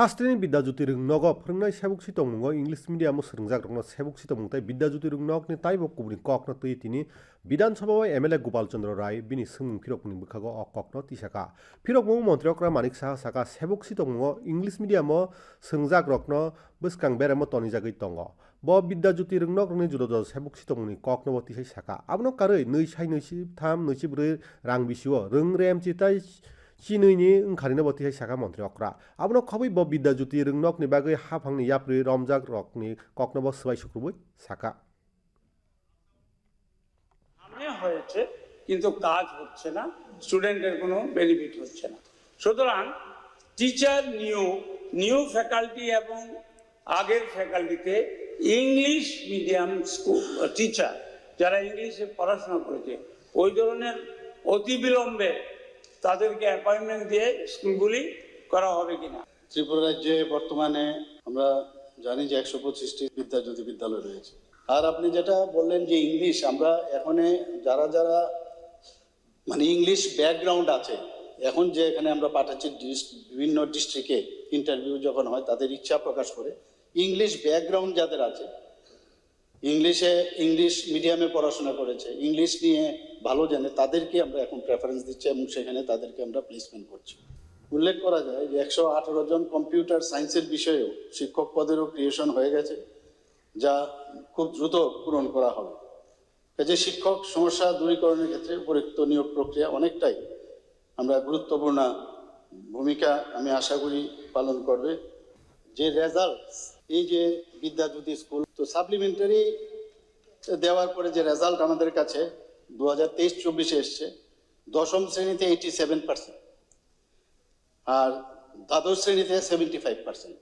하스트린 비다주티 릉너거 프릉나이 세북시 동문거 잉글리스 미디어 뭐 스릉작 릉너 세북시 동문타이 비다주티 릉너니 타이보 구분이 꺽너 뜨이티니 বিধানসভাও M L এ গোপালচন্দ্র রায় বিনি সুমুং ফিরক নিমুখাগ অকগ্ন তিসাকা ফিরক মুং মন্ত্রীকরা মানিক সাহা সাকা সেবক সি তঙ্গ ইংলিশ মিডিয়াম সংজাক রকন বসকাং বেরাম তনিজাগৈ তঙ্গ ব বিদ্যা জ্যোতি রংনক রংনি জুলদ সেবক সি তঙ্গনি কগ্নব তিসাই সাকা আবনক কারৈ নৈ সাই নৈসি থাম নৈসি ব্रै রাং বিসিও রং রেম চিতাই 신의니 응가리네 버티에 샤가 먼트리 억라 아브노 커비 버 비다주티 নি 바그이 하방니 야프리 রমজাক 럭니 꺽너버 সবাই শুক্রবই সাকা সামনে হয়েছে কিন্তু কাজ হচ্ছে না স্টুডেন্টের কোনো বেনিফিট হচ্ছে না সুতরাং টিচার নিউ নিউ ফ্যাকাল্টি এবং আগের ফ্যাকাল্টিতে ইংলিশ মিডিয়াম স্কুল টিচার যারা ইংলিশে পড়াশোনা করেছে ওই ধরনের অতি বিলম্বে তাদেরকে অ্যাপয়েন্টমেন্ট দিয়ে স্কুলগুলি করা হবে কিনা? ত্রিপুরা রাজ্যে বর্তমানে আমরা জানি যে একশো পঁচিশটি বিদ্যাজ্যোতি বিদ্যালয় রয়েছে। আর আপনি যেটা বললেন যে ইংলিশ, আমরা এখানে যারা যারা মানে ইংলিশ ব্যাকগ্রাউন্ড আছে, এখন যে এখানে আমরা পাঠাচ্ছি বিভিন্ন ডিস্ট্রিক্টে ইন্টারভিউ যখন হয়, তাদের ইচ্ছা প্রকাশ করে। ইংলিশ ব্যাকগ্রাউন্ড যাদের আছে ইংলিশে ইংলিশ মিডিয়ামে পড়াশোনা করেছে। ইংলিশ নিয়ে ভালো জানে, তাদেরকে আমরা এখন প্রেফারেন্স দিচ্ছি এবং সেখানে তাদেরকে আমরা প্লেসমেন্ট করছি। উল্লেখ করা যায় যে একশো আঠারো জন কম্পিউটার সায়েন্সের বিষয়েও শিক্ষক পদেরও ক্রিয়েশন হয়ে গেছে, যা খুব দ্রুত পূরণ করা হবে। কাজে শিক্ষক সমস্যা দূরীকরণের ক্ষেত্রে উপরিক্ত নিয়োগ প্রক্রিয়া অনেকটাই আমরা গুরুত্বপূর্ণ ভূমিকা আমি আশা করি পালন করবে। যে রেজাল্ট এই যে বিদ্যাজ্যোতি স্কুল, তো সাপ্লিমেন্টারি দেওয়ার পরে যে রেজাল্ট আমাদের কাছে দু হাজার তেইশ চব্বিশে এসছে, দশম শ্রেণীতে এইটি সেভেন পার্সেন্ট আর দ্বাদশ শ্রেণীতে সেভেন্টি ফাইভ পার্সেন্ট